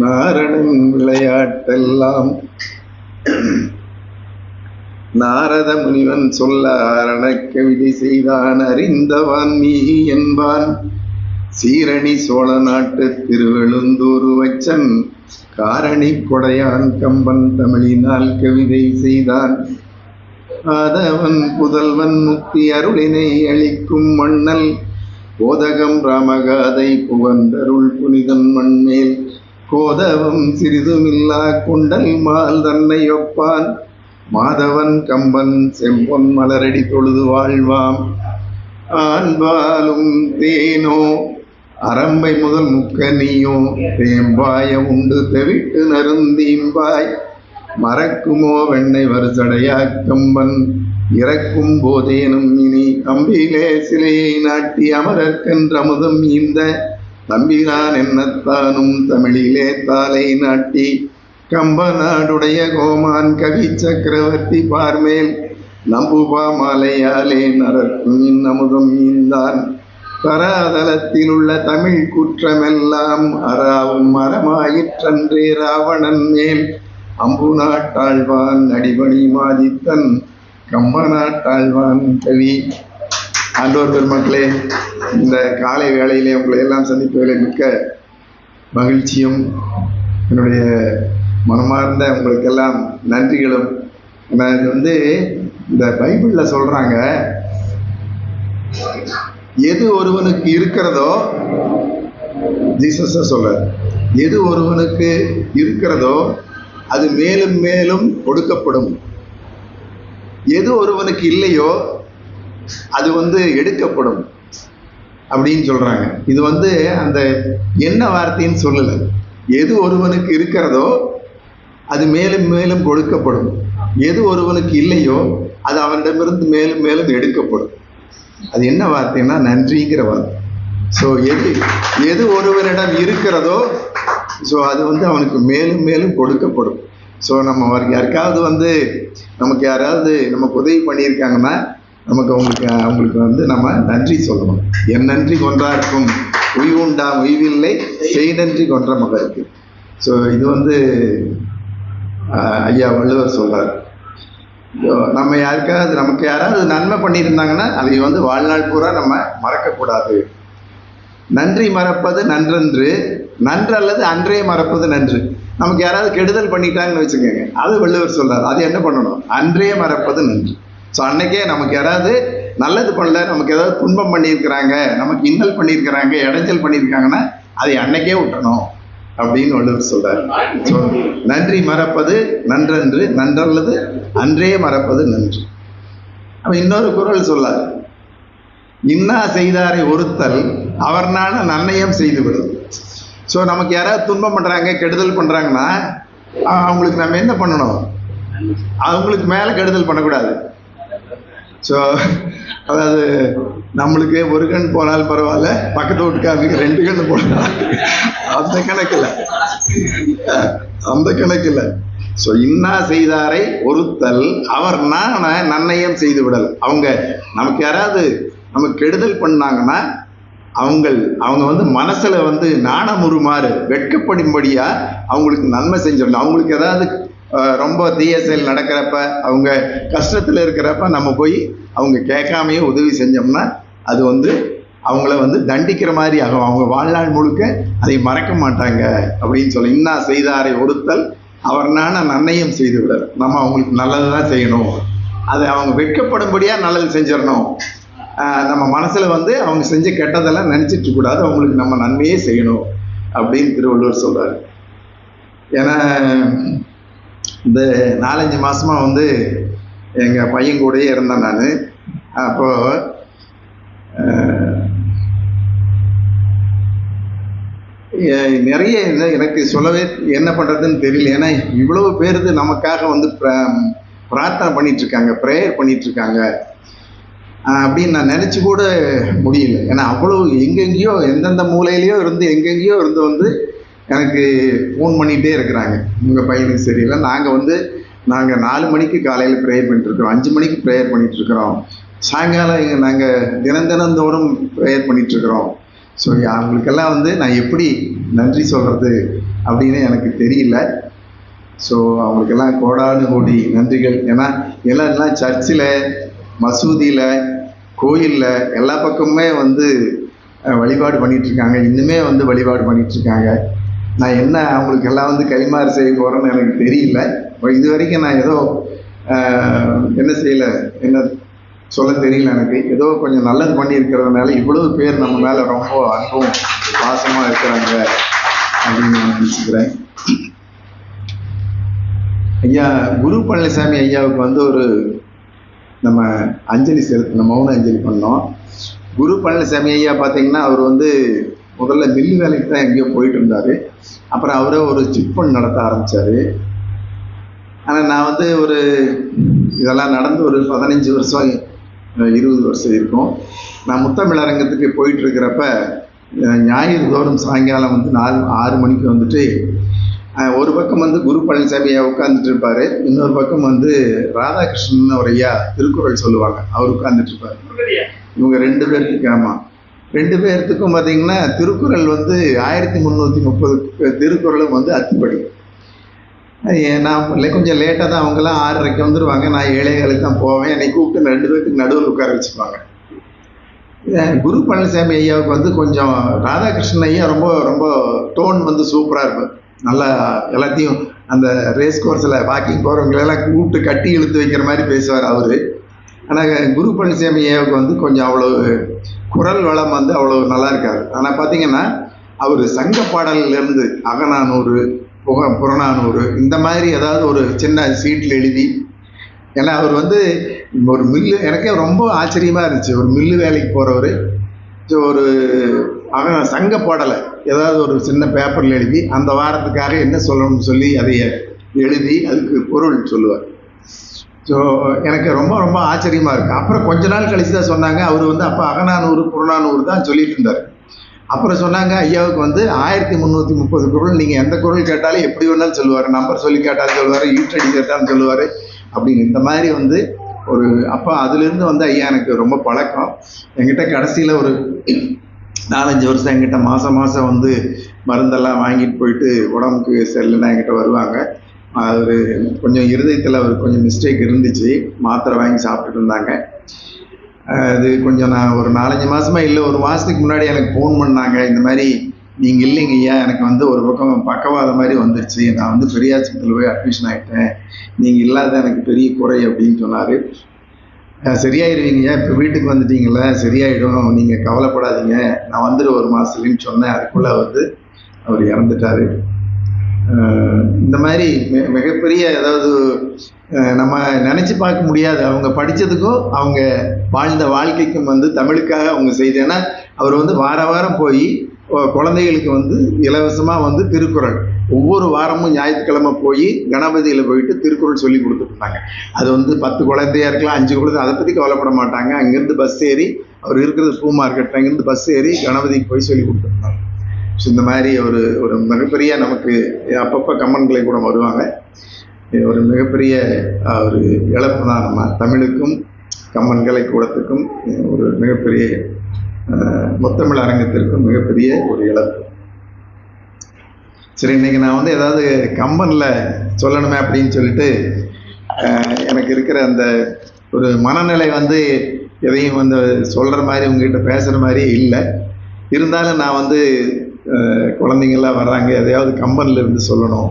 நாரணன் விளையாட்டெல்லாம் நாரத முனிவன் சொல்ல அரணக் கவிதை செய்தான் அறிந்தவான் நீ என்பான். சீரணி சோழ நாட்டு திருவெழுந்தூர் வச்சன் காரணி கொடையான் கம்பன் தமிழினால் கவிதை செய்தான். ஆதவன் புதல்வன் முக்தி அருளினை அளிக்கும் மண்ணல் போதகம் ராமகாதை புகந்தருள் புனிதன் மண்மேல் கோதவம் சிறிதுமில்லா கொண்டல் மால் தன்னை ஒப்பான் மாதவன் கம்பன் செம்பொன் மலரடி தொழுது வாழ்வாம். ஆண்பாலும் தேனோ அரம்பை முதல் முக்கனியோ தேம்பாய உண்டு தெவிட்டு நருந்தீம்பாய். மறக்குமோ வெண்ணை வருசடையா கம்பன் இறக்கும் போதேனும் இனி அம்பிலே சிலையை நாட்டி அமரர்க்கென்ற அமுதம் இந்த தம்பிரான் என்னத்தானும் தமிழிலே தாலை நாட்டி. கம்பநாடுடைய கோமான் கவி சக்கரவர்த்தி பார்மேல் நம்புபா மாலையாலே நரக்கும் இன்னமுதம் ஈந்தான் தராதலத்தில் உள்ள தமிழ் குற்றமெல்லாம் அறாவும் மரமாயிற்றன்றே ராவணன் மேல். அம்பு நாட்டாழ்வான் அடிபணி மாதித்தன் கம்ப நாட்டாழ்வான் கவி ஆண்டோர் பெருமக்களே இந்த காலை வேளையிலே உங்களை எல்லாம் சந்திப்பதில் மிக்க மகிழ்ச்சியும் என்னுடைய மனமார்ந்த உங்களுக்கெல்லாம் நன்றிகளும். நான் இது வந்து இந்த பைபிளில் சொல்கிறாங்க எது ஒருவனுக்கு இருக்கிறதோ ஜீசஸ சொல்ல எது ஒருவனுக்கு இருக்கிறதோ அது மேலும் மேலும் கொடுக்கப்படும். எது ஒருவனுக்கு இல்லையோ அது வந்து எடுக்கப்படும் அப்படின்னு சொல்றாங்க. இது வந்து அந்த என்ன வார்த்தைன்னு சொல்லல. எது ஒருவனுக்கு இருக்கிறதோ அது மேலும் மேலும் கொடுக்கப்படும். எது ஒருவனுக்கு இல்லையோ அது அவனிடமிருந்து மேலும் மேலும் எடுக்கப்படும். அது என்ன வார்த்தைன்னா நன்றிங்கிற வார்த்தை. ஸோ எது எது ஒருவனிடம் இருக்கிறதோ ஸோ அது வந்து அவனுக்கு மேலும் மேலும் கொடுக்கப்படும். ஸோ நம்ம யாருக்காவது வந்து நமக்கு யாராவது நமக்கு உதவி பண்ணியிருக்காங்கன்னா நமக்கு அவங்களுக்கு அவங்களுக்கு வந்து நம்ம நன்றி சொல்லணும். என் நன்றி கொன்றார்க்கும் உய்வுண்டா உய்வில்லை. செய் நன்றி கொன்ற மகருக்கு ஸோ இது வந்து ஐயா வள்ளுவர் சொல்கிறார் நம்ம யாருக்காவது நமக்கு யாராவது நன்மை பண்ணியிருந்தாங்கன்னா அதை வந்து வாழ்நாள் பூரா நம்ம மறக்கக்கூடாது. நன்றி மறப்பது நன்றன்று. நன்று அல்லது அன்றே மறப்பது நன்று. நமக்கு யாராவது கெடுதல் பண்ணிட்டாங்கன்னு வச்சுக்கோங்க. அது வள்ளுவர் சொல்கிறார் அது என்ன பண்ணணும்? அன்றே மறப்பது நன்று. ஸோ அன்னைக்கே நமக்கு யாராவது நல்லது பண்ணல நமக்கு ஏதாவது துன்பம் பண்ணியிருக்கிறாங்க நமக்கு இன்னல் பண்ணியிருக்கிறாங்க இடைஞ்சல் பண்ணியிருக்காங்கன்னா அதை அன்னைக்கே விட்டணும் அப்படின்னு வள்ளுவர் சொல்றாரு. ஸோ நன்றி மறப்பது நன்றன்று நன்றல்லது அன்றே மறப்பது நன்று. அப்போ இன்னொரு குறள் சொல்லார். இன்னா செய்தாரை ஒருத்தல் அவர்னால நன்னயம் செய்து விடும் ஸோ நமக்கு யாராவது துன்பம் பண்றாங்க கெடுதல் பண்றாங்கன்னா அவங்களுக்கு நம்ம என்ன பண்ணணும்? அவங்களுக்கு மேல கெடுதல் பண்ணக்கூடாது. ஸோ அதாவது நம்மளுக்கு ஒரு கண் போனால் பரவாயில்ல பக்கத்து வீட்டுக்காரங்களுக்கு ரெண்டு கண் போனால் அந்த கணக்கில் அந்த கணக்கில் ஸோ இன்னா செய்தாரை ஒருத்தல் அவர் நான் நன்னயம் செய்து விடல். அவங்க நமக்கு யாராவது நமக்கு கெடுதல் பண்ணாங்கன்னா அவங்கள் அவங்க வந்து மனசில் வந்து நாணமுறுமாறு வெட்கப்படும்படியாக அவங்களுக்கு நன்மை செஞ்சிடணும் அவங்களுக்கு ஏதாவது ரொம்ப தீய செயல் நடக்கிறப்ப அவங்க கஷ்டத்தில் இருக்கிறப்ப நம்ம போய் அவங்க கேட்காமையே உதவி செஞ்சோம்னா அது வந்து அவங்கள வந்து தண்டிக்கிற மாதிரி ஆகும். அவங்க வாழ்நாள் முழுக்க அதை மறக்க மாட்டாங்க அப்படின்னு சொல்லி இன்னா செய்தாரை ஒருத்தல் அவர் நான நன்னயம் செய்து விடல் நம்ம அவங்களுக்கு நல்லது தான் செய்யணும். அதை அவங்க வெட்கப்படும்படியாக நல்லது செஞ்சிடணும். நம்ம மனசில் வந்து அவங்க செஞ்ச கெட்டதெல்லாம் நினச்சிட்டு கூடாது அவங்களுக்கு நம்ம நன்மையே செய்யணும் அப்படின்னு திருவள்ளுவர் சொல்கிறார் ஏன்னா இந்த நாலஞ்சு மாதமாக வந்து எங்கள் பையன் கூடயே இருந்தேன் நான். அப்போ நிறைய எனக்கு சொல்லவே என்ன பண்ணுறதுன்னு தெரியல. ஏன்னா இவ்வளவு பேருக்கு நமக்காக வந்து பிரார்த்தனை பண்ணிகிட்ருக்காங்க ப்ரேயர் பண்ணிகிட்ருக்காங்க அப்படின்னு நான் நினச்சி கூட முடியல. ஏன்னா அவ்வளோ எங்கெங்கேயோ எந்தெந்த மூலையிலையோ இருந்து எங்கெங்கேயோ இருந்து வந்து எனக்கு ஃபோன் பண்ணிகிட்டே இருக்கிறாங்க. உங்கள் பையனுக்கு சரியில்லை. நாங்கள் வந்து நாங்கள் நாலு மணிக்கு காலையில் ப்ரேயர் பண்ணிட்டுருக்குறோம் அஞ்சு மணிக்கு ப்ரேயர் பண்ணிகிட்ருக்குறோம் சாயங்காலம் இங்கே நாங்கள் தினம் தினந்தோறும் ப்ரேயர் பண்ணிகிட்ருக்குறோம் ஸோ அவங்களுக்கெல்லாம் வந்து நான் எப்படி நன்றி சொல்கிறது அப்படின்னு எனக்கு தெரியல. ஸோ அவங்களுக்கெல்லாம் கோடானு கோடி நன்றிகள். ஏன்னா எல்லாம் சர்ச்சில் மசூதியில் கோயிலில் எல்லா பக்கமுமே வந்து வழிபாடு பண்ணிகிட்ருக்காங்க இன்னுமே வந்து வழிபாடு பண்ணிகிட்ருக்காங்க நான் என்ன அவங்களுக்கு எல்லாம் வந்து கைமாறு செய்ய போகிறேன்னு எனக்கு தெரியல. இப்போ இது வரைக்கும் நான் ஏதோ என்ன செய்யலை என்ன சொல்ல தெரியல எனக்கு. ஏதோ கொஞ்சம் நல்லது பண்ணியிருக்கிறதுனால இவ்வளவு பேர் நம்ம மேலே ரொம்ப அன்பும் பாசமாக இருக்கிறாங்க அப்படின்னு நான் நினச்சிக்கிறேன். ஐயா குரு பழனிசாமி ஐயாவுக்கு வந்து ஒரு நம்ம அஞ்சலி செலுத்தின மௌன அஞ்சலி பண்ணோம் குரு பழனிசாமி ஐயா பார்த்தீங்கன்னா அவர் வந்து முதல்ல மில் வேலைக்கு தான் எங்கேயோ போயிட்டு இருந்தார். அப்புறம் அவரே ஒரு சிட் நடத்த ஆரம்பித்தார் ஆனால் நான் வந்து ஒரு இதெல்லாம் நடந்து ஒரு பதினஞ்சு வருஷம் இருபது வருஷம் இருக்கும். நான் முத்தமிழரங்கத்துக்கு அரங்கத்துக்கு போயிட்டு இருக்கிறப்ப ஞாயிறு தோறும் சாயங்காலம் வந்து நாலு ஆறு மணிக்கு வந்துட்டு ஒரு பக்கம் வந்து குரு பழனிசாமியா உட்காந்துட்டு இருப்பாரு. இன்னொரு பக்கம் வந்து ராதாகிருஷ்ணன் ஒரு ஐயா திருக்குறள் சொல்லுவாங்க. அவர் உட்காந்துட்டு இருப்பாரு. இவங்க ரெண்டு பேருக்கு ஆமாம் ரெண்டு பேர்த்துக்கும் பார்த்தீங்கன்னா திருக்குறள் வந்து ஆயிரத்தி முந்நூற்றி முப்பது திருக்குறளும் வந்து அத்துப்படி. நான் கொஞ்சம் லேட்டாக தான் அவங்கெல்லாம் ஆறரைக்கு வந்துடுவாங்க நான் ஏழைகளுக்கு தான் போவேன். என்னை கூப்பிட்டு ரெண்டு பேர்த்துக்கு நடுவில் உட்கார வச்சுப்பாங்க. குரு பழனிசாமி ஐயாவுக்கு வந்து கொஞ்சம் ராதாகிருஷ்ணன் ஐயா ரொம்ப ரொம்ப டோன் வந்து சூப்பராக இருக்கும் நல்லா எல்லாத்தையும் அந்த ரேஸ் கோர்ஸில் வாக்கிங் போகிறவங்களெல்லாம் கூப்பிட்டு கட்டி இழுத்து வைக்கிற மாதிரி பேசுவார் அவர். ஆனால் குரு பழனிசாமி ஐயாவுக்கு வந்து கொஞ்சம் அவ்வளோ குரல் வளம் வந்து அவ்வளோ நல்லா இருக்காது. ஆனால் பார்த்தீங்கன்னா அவர் சங்க பாடல்லேருந்து அகநானூறு புக புறநானூறு இந்த மாதிரி ஏதாவது ஒரு சின்ன சீட்டில் எழுதி ஏன்னா அவர் வந்து ஒரு மில்லு எனக்கே ரொம்ப ஆச்சரியமாக இருந்துச்சு. ஒரு மில்லு வேலைக்கு போகிறவர் ஸோ ஒரு அக சங்க பாடலை ஏதாவது ஒரு சின்ன பேப்பரில் எழுதி அந்த வாரத்துக்காக என்ன சொல்லணும்னு சொல்லி அதை எழுதி அதுக்கு பொருள் சொல்லுவார். ஸோ எனக்கு ரொம்ப ரொம்ப ஆச்சரியமாக இருக்குது அப்புறம் கொஞ்ச நாள் கழிச்சு தான் சொன்னாங்க. அவர் வந்து அப்போ அகநானூறு புறநானூறு தான் சொல்லிட்டு இருந்தார். அப்புறம் சொன்னாங்க ஐயாவுக்கு வந்து ஆயிரத்தி முந்நூற்றி முப்பது குரல். நீங்கள் எந்த குரல் கேட்டாலும் எப்படி வேணாலும் சொல்லுவார். நம்பர் சொல்லி கேட்டாலும் சொல்லுவார். ஈட்டடி கேட்டாலும் சொல்லுவார். அப்படின்னு. இந்த மாதிரி வந்து ஒரு அப்போ அதுலேருந்து வந்து ஐயா எனக்கு ரொம்ப பழக்கம். என்கிட்ட கடைசியில் ஒரு நாலஞ்சு வருஷம் என்கிட்ட மாதம் மாதம் வந்து மருந்தெல்லாம் வாங்கிட்டு போயிட்டு உடம்புக்கு சரியில்லைன்னா என்கிட்ட வருவாங்க. அவர் கொஞ்சம் இருதயத்தில் அவர் கொஞ்சம் மிஸ்டேக் இருந்துச்சு. மாத்திரை வாங்கி சாப்பிட்டுட்டு இருந்தாங்க. அது கொஞ்சம் நான் ஒரு நாலஞ்சு மாதமாக இல்லை ஒரு மாதத்துக்கு முன்னாடி எனக்கு ஃபோன் பண்ணாங்க. இந்த மாதிரி நீங்கள் இல்லைங்க ஐயா எனக்கு வந்து ஒரு பக்கம் பக்கவாத மாதிரி வந்துருச்சு. நான் வந்து பெரியாஸ்பத்திரியில் போய் அட்மிஷன் ஆகிட்டேன் நீங்கள் இல்லாத எனக்கு பெரிய குறை அப்படின்னு சொன்னார். சரியாயிருவீங்கய்யா இப்போ வீட்டுக்கு வந்துட்டீங்கள சரியாயிடும். நீங்கள் கவலைப்படாதீங்க. நான் வந்துடு ஒரு மாதத்துலன்னு சொன்னேன். அதுக்குள்ளே வந்து அவர் இறந்துட்டார். இந்த மாதிரி மிகப்பெரிய அதாவது நம்ம நினச்சி பார்க்க முடியாது. அவங்க படித்ததுக்கும் அவங்க வாழ்ந்த வாழ்க்கைக்கும் வந்து தமிழுக்காக அவங்க செய்து ஏன்னா அவர் வந்து வார வாரம் போய் குழந்தைகளுக்கு வந்து இலவசமாக வந்து திருக்குறள். ஒவ்வொரு வாரமும் ஞாயிற்றுக்கிழமை போய் கணபதியில் போயிட்டு திருக்குறள் சொல்லி கொடுத்துருந்தாங்க அது வந்து பத்து குழந்தையா இருக்கலாம் அஞ்சு குழந்தை அதை பற்றி கவலைப்பட மாட்டாங்க. அங்கேருந்து பஸ் ஏறி அவர் இருக்கிறது பூ மார்க்கெட் அங்கேருந்து பஸ் ஏறி கணபதிக்கு போய் சொல்லி கொடுத்துருந்தாங்க ஸோ இந்த மாதிரி ஒரு ஒரு மிகப்பெரிய நமக்கு அப்பப்போ கம்மன்களை கூட வருவாங்க. ஒரு மிகப்பெரிய ஒரு இழப்பு தான் நம்ம தமிழுக்கும் கம்மன் கலைக்கூடத்துக்கும் ஒரு மிகப்பெரிய மொத்தமிழ் முத்தமிழ் அரங்கத்திற்கும் மிகப்பெரிய ஒரு இழப்பு. சரி இன்னைக்கு நான் வந்து ஏதாவது கம்பனில் சொல்லணுமே அப்படின்னு சொல்லிட்டு எனக்கு இருக்கிற அந்த ஒரு மனநிலை வந்து எதையும் வந்து சொல்கிற மாதிரி உங்ககிட்ட பேசுகிற மாதிரி இல்லை. இருந்தாலும் நான் வந்து குழந்தைங்கள்லாம் வர்றாங்க எதையாவது கம்பனில் இருந்து சொல்லணும்.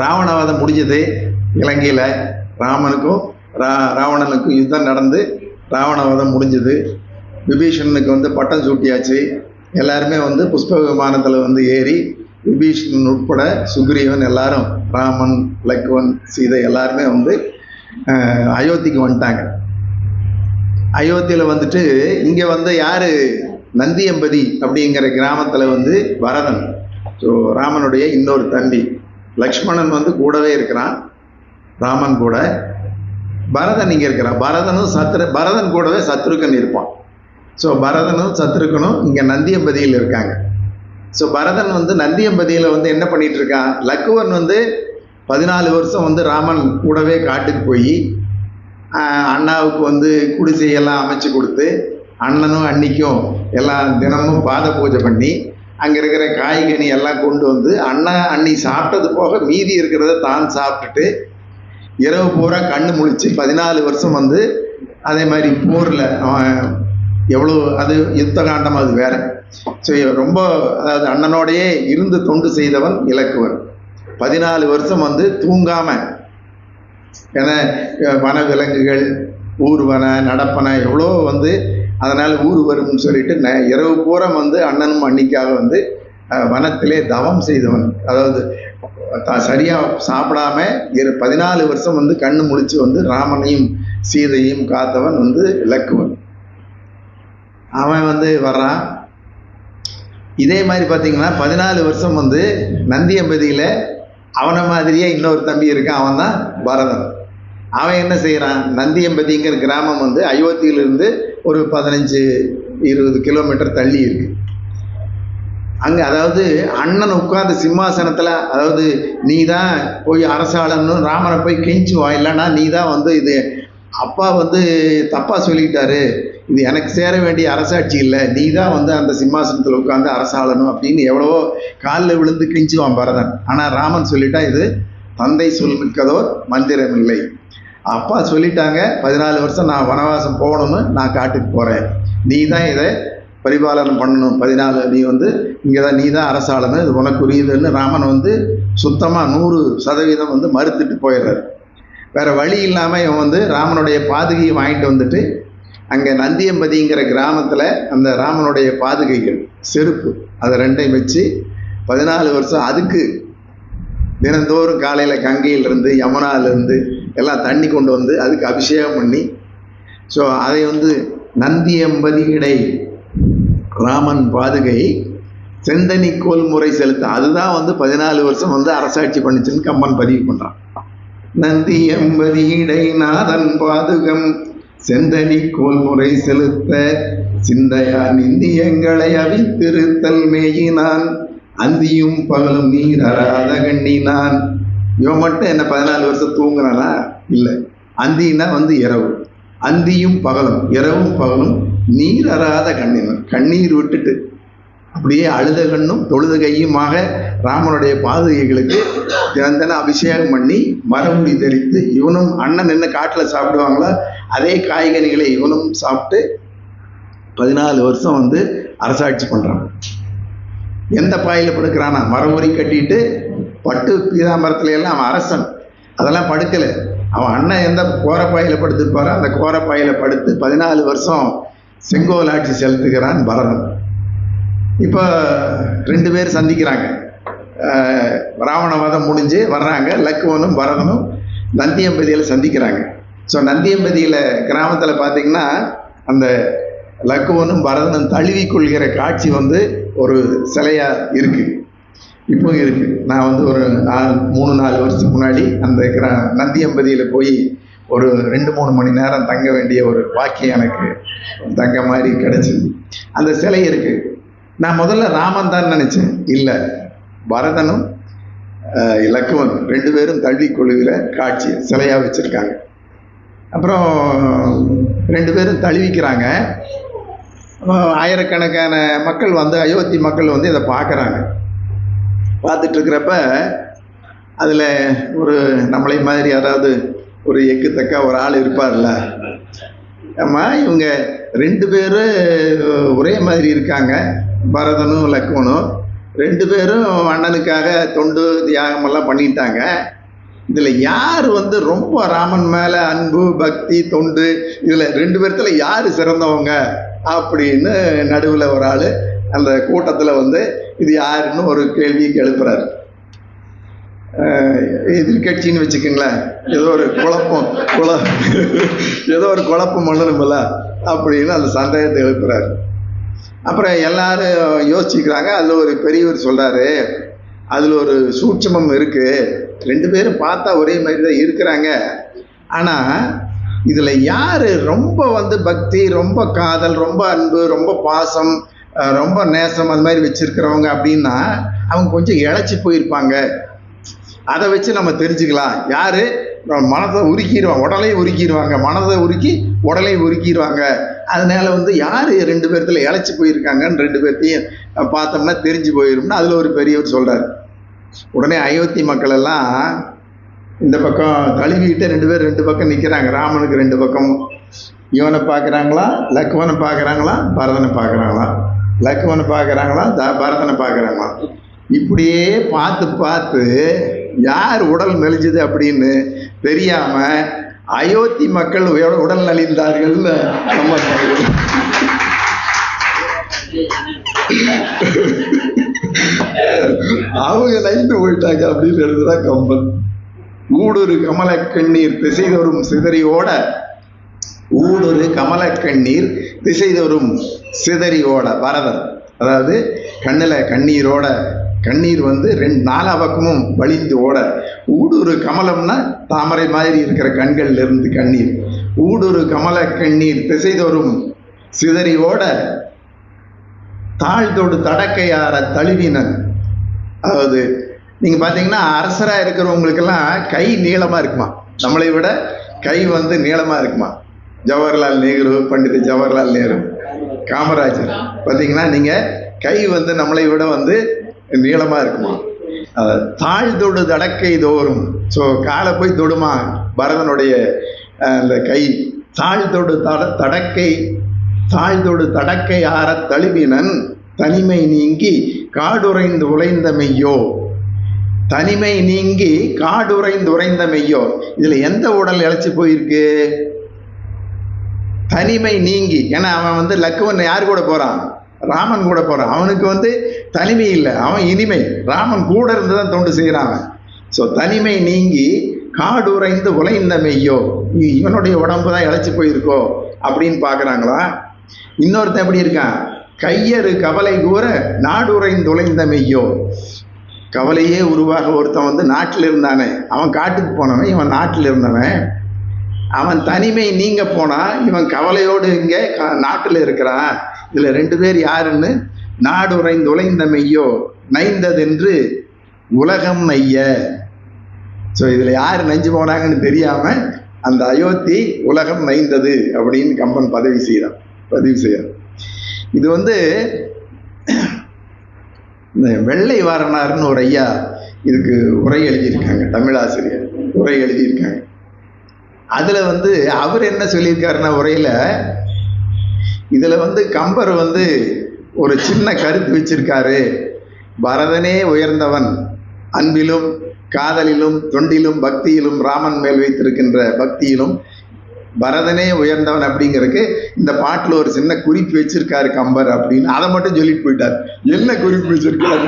ராவணவாதம் முடிஞ்சது இலங்கையில் ராமனுக்கும் ரா ராவணனுக்கும் யுத்தம் நடந்து ராவணவாதம் முடிஞ்சது. விபீஷணனுக்கு வந்து பட்டம் சூட்டியாச்சு. எல்லாருமே வந்து புஷ்ப விமானத்தில் வந்து ஏறி விபீஷணன் உட்பட சுக்ரீவன் எல்லாரும் ராமன் லக்வன் சீதை எல்லாருமே வந்து அயோத்திக்கு வந்துட்டாங்க. அயோத்தியில் வந்துட்டு இங்கே வந்து யார்? நந்தியம்பதி அப்படிங்கிற கிராமத்தில் வந்து பரதன் ஸோ ராமனுடைய இன்னொரு தம்பி. லக்ஷ்மணன் வந்து கூடவே இருக்கிறான். ராமன் கூட. பரதன் இங்கே இருக்கிறான். பரதனும் சத்ரு பரதன் கூடவே சத்ருக்கன் இருப்பான். ஸோ பரதனும் சத்ருக்கனும் இங்கே நந்தியம்பதியில் இருக்காங்க. ஸோ பரதன் வந்து நந்தியம்பதியில் வந்து என்ன பண்ணிகிட்டு இருக்கான்? லக்குவன் வந்து பதினாலு வருஷம் வந்து ராமன் கூடவே காட்டுக்கு போய் அண்ணாவுக்கு வந்து குடிசையெல்லாம் அமைச்சு கொடுத்து அண்ணனும் அன்னிக்கும் எல்லாம் தினமும் பாத பூஜை பண்ணி அங்கே இருக்கிற காய்கனி எல்லாம் கொண்டு வந்து அண்ணா அன்னி சாப்பிட்டது போக மீதி இருக்கிறத தான் சாப்பிட்டுட்டு இரவு பூரா கண்ணு முழிச்சு பதினாலு வருஷம் வந்து அதே மாதிரி போரில் அவன் எவ்வளோ அது யுத்த காண்டம் அது வேற. ஸோ ரொம்ப அதாவது அண்ணனோடையே இருந்து தொண்டு செய்தவன் இலக்குவன். பதினாலு வருஷம் வந்து தூங்காமல் ஏன்னா வனவிலங்குகள் வன விலங்குகள் ஊர்வன நடப்பன எவ்வளோ வந்து அதனால் ஊர் வரும்னு சொல்லிட்டு ந இரவு பூரா வந்து அண்ணனும் அன்னிக்காக வந்து வனத்திலே தவம் செய்தவன். அதாவது தான் சரியாக சாப்பிடாம இரு பதினாலு வருஷம் வந்து கண்ணு முழிச்சு வந்து ராமனையும் சீதையும் காத்தவன் வந்து இலக்குவன் அவன் வந்து வர்றான். இதே மாதிரி பார்த்தீங்கன்னா பதினாலு வருஷம் வந்து நந்தியம்பதியில் அவனை மாதிரியே இன்னொரு தம்பி இருக்கான். அவன் தான் பரதன் அவன் என்ன செய்கிறான் நந்தியம்பதிங்கிற கிராமம் வந்து அயோத்தியிலிருந்து ஒரு பதினஞ்சு இருபது கிலோமீட்டர் தள்ளி இருக்கு. அங்கே அதாவது அண்ணன் உட்கார்ந்து சிம்மாசனத்தில் அதாவது நீ தான் போய் அரசாளன்னு ராமனை போய் கெஞ்சுவா இல்லைன்னா நீ தான் வந்து இது அப்பா வந்து தப்பாக சொல்லிட்டாரு. இது எனக்கு சேர வேண்டிய அரசாட்சி இல்லை. நீ தான் வந்து அந்த சிம்மாசனத்தில் உட்காந்து அரசாளணும் அப்படின்னு எவ்வளவோ காலில் விழுந்து கெஞ்சுவான் பரதன். ஆனால் ராமன் சொல்லிட்டா இது தந்தை சொல்மிக்கதோர் மந்திரம் இல்லை. அப்பா சொல்லிட்டாங்க பதினாலு வருஷம் நான் வனவாசம் போகணும்னு நான் காட்டுக்கு போகிறேன் நீ தான் இதை பரிபாலனம் பண்ணணும். பதினாலு நீ வந்து இங்கே தான் நீ தான் அரசாளணும் இது உனக்குரியதுன்னு ராமன் வந்து சுத்தமாக நூறு சதவீதம் வந்து மறுத்துட்டு போயிடுறாரு. வேறு வழி இல்லாமல் இவன் வந்து ராமனுடைய பாதுகையை வாங்கிட்டு வந்துட்டு அங்கே நந்தியம்பதிங்கிற கிராமத்தில் அந்த ராமனுடைய பாதுகைகள் செருப்பு அதை ரெண்டையும் வச்சு பதினாலு வருஷம் அதுக்கு தினந்தோறும் காலையில் கங்கையிலிருந்து யமுனாலேருந்து எல்லாம் தண்ணி கொண்டு வந்து அதுக்கு அபிஷேகம் பண்ணி ஸோ அதை வந்து நந்தியம்பதி இடை ராமன் பாதுகை செந்தனி கோல் முறை செலுத்த அதுதான் வந்து பதினாலு வருஷம் வந்து அரசாட்சி பண்ணிச்சுன்னு கம்மன் பதிவு பண்ணுறான் நந்தி எம்பதி இடை நாதன் பாதுகம் செந்தனி கோல் முறை செலுத்த சிந்தையா நிந்தியங்களை அவித்திருத்தல் மேயினான். அந்தியும் பகலும் நீர் அறாத கண்ணினான் இவன் மட்டும் என்ன பதினாலு வருஷம் தூங்குறானா? இல்லை. அந்தின்னா வந்து இரவு. அந்தியும் பகலும் இரவும் பகலும் நீர் அறாத கண்ணினான் கண்ணீர் விட்டுட்டு அப்படியே அழுத கண்ணும் தொழுத கையுமாக ராமனுடைய பாதுகைகளுக்கு தினம் தினம் அபிஷேகம் பண்ணி மரமுடி தெளித்து இவனும் அண்ணன் என்ன காட்டில் சாப்பிடுவாங்களோ? அதே காய்கனிகளை இவனும் சாப்பிட்டு பதினாலு வருஷம் வந்து அரசாட்சி பண்ணுறான் எந்த பாயில் படுக்கிறானா மரமுறி கட்டிட்டு பட்டு பீதாம்பரத்துல எல்லாம் அவன் அரசன். அதெல்லாம் படுக்கலை. அவன் அண்ணன் எந்த கோரப்பாயில் படுத்திருப்பாரோ அந்த கோரப்பாயில் படுத்து பதினாலு வருஷம் செங்கோல் ஆட்சி செலுத்துகிறான் பரதன் இப்போ ரெண்டு பேர் சந்திக்கிறாங்க. ராவண வதம் முடிஞ்சு வர்றாங்க. லக்குவனும் பரதனும் நந்தியம்பதியில் சந்திக்கிறாங்க. ஸோ நந்தியம்பதியில் கிராமத்தில் பார்த்தீங்கன்னா அந்த லக்குவனும் பரதனும் தழுவி கொள்கிற காட்சி வந்து ஒரு சிலையாக இருக்குது இப்போ இருக்குது நான் வந்து ஒரு நாலு மூணு நாலு வருஷத்துக்கு முன்னாடி அந்த கிரா நந்தியம்பதியில் போய் ஒரு ரெண்டு மூணு மணி நேரம் தங்க வேண்டிய ஒரு பாக்கியம் எனக்கு தங்க மாதிரி கிடச்சிது. அந்த சிலை இருக்குது நான் முதல்ல ராமன் தான் நினச்சேன். இல்லை பரதனும் இலக்குவன் ரெண்டு பேரும் தழுவி கொழுவில் காட்சி சிலையாக வச்சுருக்காங்க. அப்புறம் ரெண்டு பேரும் தழுவிக்கிறாங்க. ஆயிரக்கணக்கான மக்கள் வந்து அயோத்தி மக்கள் வந்து இதை பார்க்குறாங்க. பார்த்துட்ருக்கிறப்ப அதில் ஒரு நம்மளை மாதிரி யாராவது ஒரு எக்கு ஒரு ஆள் இருப்பார்ல. ஆமாம் இவங்க ரெண்டு பேரும் ஒரே மாதிரி இருக்காங்க. பரதனும் லக்மனும் ரெண்டு பேரும் அண்ணனுக்காக தொண்டு தியாகமெல்லாம் பண்ணிட்டாங்க. இதில் யார் வந்து ரொம்ப ராமன் மேலே அன்பு பக்தி தொண்டு இதில் ரெண்டு பேர்த்துல யார் சிறந்தவங்க? அப்படின்னு நடுவில் ஒரு ஆள் அந்த கூட்டத்தில் வந்து இது யாருன்னு ஒரு கேள்வியை எழுப்புறாரு. எதிர்கட்சின்னு வச்சுக்கோங்களேன். ஏதோ ஒரு குழப்பம் குழ ஏதோ ஒரு குழப்பம் பண்ணணுமில்ல அப்படின்னு அந்த சந்தேகத்தை எழுப்புறாரு. அப்புறம் எல்லாரும் யோசிச்சுக்கிறாங்க. அதில் ஒரு பெரியவர் சொல்கிறாரு அதில் ஒரு சூட்சமம் இருக்குது ரெண்டு பேரும் பார்த்தா ஒரே மாதிரி தான் இருக்கிறாங்க. ஆனால் இதில் யார் ரொம்ப வந்து பக்தி ரொம்ப காதல் ரொம்ப அன்பு ரொம்ப பாசம் ரொம்ப நேசம் அது மாதிரி வச்சுருக்கிறவங்க அப்படின்னா அவங்க கொஞ்சம் இழைச்சி போயிருப்பாங்க. அதை வச்சு நம்ம தெரிஞ்சுக்கலாம். யார்? மனதை உருக்கிடுவாங்க உடலையும் உருக்கிடுவாங்க மனதை உருக்கி உடலையும் உருக்கிடுவாங்க அதனால வந்து யார் ரெண்டு பேர்த்துல இழைச்சி போயிருக்காங்கன்னு ரெண்டு பேர்த்தையும் பார்த்தோம்னா தெரிஞ்சு போயிடும்னு அதில் ஒரு பெரியவர் சொல்கிறார் உடனே அயோத்தி மக்கள் எல்லாம் இந்த பக்கம் கழுவிட்டு ரெண்டு பேர் ரெண்டு பக்கம் நிற்கிறாங்க ராமனுக்கு ரெண்டு பக்கம் இவனை பார்க்குறாங்களா? லக்வனை பார்க்குறாங்களா? பரதனை பார்க்குறாங்களா? லக்வனை பார்க்குறாங்களா? த பரதனை பார்க்குறாங்களா? இப்படியே பார்த்து பார்த்து யார் உடல் மெலிஞ்சுது அப்படின்னு தெரியாமல் அயோத்தி மக்கள் உடல் நலிந்தார்கள் நம்ம அவங்க நைந்து போயிட்டாங்க அப்படின்னு எழுதுதான் கம்பன். ஊடுரு கமல கண்ணீர் திசைதோறும் சிதறியோட ஊடுரு கமல கண்ணீர் திசைதோறும் சிதறியோட பரதன் அதாவது கண்ணில் கண்ணீரோட கண்ணீர் வந்து ரெண்டு நாலா பக்கமும் வழிந்து ஓட. ஊடுரு கமலம்னா தாமரை மாதிரி இருக்கிற கண்கள்ல இருந்து கண்ணீர். ஊடுரு கமல கண்ணீர் திசைதோறும் சிதறி ஓட தாழ்தோடு தடக்கையார தழுவினன் அதாவது நீங்க பாத்தீங்கன்னா அரசரா இருக்கிறவங்களுக்கெல்லாம் கை நீளமா இருக்குமா? நம்மளை விட கை வந்து நீளமா இருக்குமா? ஜவஹர்லால் நேரு பண்டித ஜவஹர்லால் நேரு காமராஜர். பாத்தீங்கன்னா நீங்க கை வந்து நம்மளை விட வந்து நீளமா இருக்குமா? தாழ்தொடு தடக்கை தோறும். ஸோ காலை போய் தொடுமா? பரதனுடைய அந்த கை. தாழ்தொடு தட தடக்கை தாழ்தொடு தடக்கை ஆற தழுவினன். தனிமை நீங்கி காடுறைந்து உழைந்த மெய்யோ தனிமை நீங்கி காடுறைந்து உறைந்த மெய்யோ இதுல எந்த உடல் இழைச்சி போயிருக்கு? தனிமை நீங்கி. ஏன்னா அவன் வந்து லக்குவன் யார் கூட போறான்? ராமன் கூட போறான். அவனுக்கு வந்து தனிமை இல்லை. அவன் இனிமை. ராமன் கூட இருந்து தான் தொண்டு செய்கிறான் அவன் ஸோ தனிமை நீங்கி காடு உறைந்து உழைந்த மெய்யோ இவனுடைய உடம்பு தான் இழைச்சி போயிருக்கோ? அப்படின்னு பார்க்குறாங்களா இன்னொருத்தன் எப்படி இருக்கான்? கையறு கவலை கூற நாடு உறைந்து உழைந்த மெய்யோ கவலையே உருவாக ஒருத்தன் வந்து நாட்டில் இருந்தானே அவன் காட்டுக்கு போனவன் இவன் நாட்டில் இருந்தவன். அவன் தனிமை நீங்க போனா இவன் கவலையோடு இங்கே நாட்டில் இருக்கிறான். இதுல ரெண்டு பேர் யாருன்னு? நாடு உறைந்து உழைந்த மெய்யோ நைந்ததென்று உலகம் நைய ஸோ இதுல யார் நெஞ்சு போனாங்கன்னு தெரியாம அந்த அயோத்தி உலகம் நைந்தது அப்படின்னு கம்பன் பதவி செய்கிறான் பதிவு செய்யறான் இது வந்து இந்த வெள்ளை வாரணார்னு ஒரு ஐயா இதுக்கு உரை எழுதியிருக்காங்க தமிழாசிரியர் உரை எழுதியிருக்காங்க. அதில் வந்து அவர் என்ன சொல்லியிருக்காருன்னா உரையில் இதில் வந்து கம்பர் வந்து ஒரு சின்ன கருத்து வச்சிருக்காரு. பரதனே உயர்ந்தவன் அன்பிலும் காதலிலும் தொண்டிலும் பக்தியிலும் ராமன் மேல் வைத்திருக்கின்ற பக்தியிலும் பரதனே உயர்ந்தவன் அப்படிங்கறதுக்கு இந்த பாட்டில் ஒரு சின்ன குறிப்பு வச்சிருக்காரு கம்பர் அப்படின்னு. அதை மட்டும் சொல்லிட்டு போயிட்டார். என்ன குறிப்பு வச்சிருக்காரு?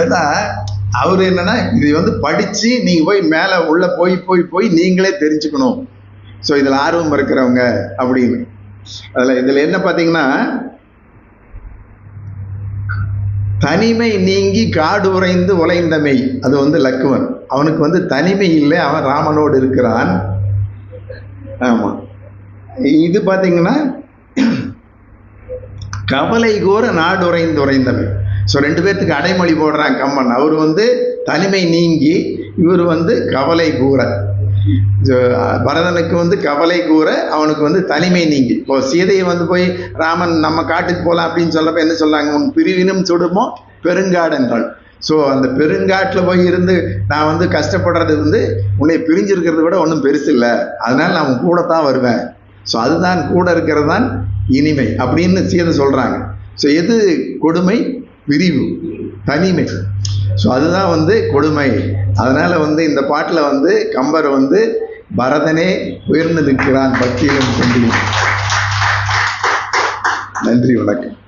ஏன்னா அவர் என்னன்னா இது வந்து படிச்சு நீங்க போய் மேலே உள்ள போய் போய் போய் நீங்களே தெரிஞ்சுக்கணும். ஸோ இதில் ஆர்வம் இருக்கிறவங்க அப்படின்னு. அதில் இதில் என்ன பார்த்தீங்கன்னா தனிமை நீங்கி காடு உறைந்து உழைந்தமை அது வந்து லக்குவன். அவனுக்கு வந்து தனிமை இல்லை அவன் ராமனோடு இருக்கிறான். ஆமாம் இது பார்த்தீங்கன்னா கவலை கூற நாடு உறைந்து உறைந்தமை ஸோ ரெண்டு பேர்த்துக்கு அடைமொழி போடுறான் கம்மன். அவர் வந்து தனிமை நீங்கி இவர் வந்து கவலை கூற. பரதனுக்கு வந்து கவலை கூற அவனுக்கு வந்து தனிமை நீங்கி. இப்போ சீதையை வந்து போய் ராமன் நம்ம காட்டுக்கு போகலாம் அப்படின்னு சொல்லப்ப என்ன சொல்கிறாங்க உன் பிரிவினும் சுடுமோ? பெருங்காடன்றாள். ஸோ அந்த பெருங்காட்டில் போய் இருந்து நான் வந்து கஷ்டப்படுறது வந்து உன்னை பிரிஞ்சிருக்கிறத விட ஒன்றும் பெருசு இல்லை. அதனால நான் உன் கூட தான் வருவேன். ஸோ அதுதான் கூட இருக்கிறது தான் இனிமை அப்படின்னு சீதை சொல்றாங்க. ஸோ எது கொடுமை? பிரிவு. தனிமை ஸோ அதுதான் வந்து கொடுமை. அதனால் வந்து இந்த பாட்டில் வந்து கம்பர் வந்து பரதனே உயர்ந்து நிற்கிறான் பக்தியிலும் கொண்டிலும் நன்றி வணக்கம்.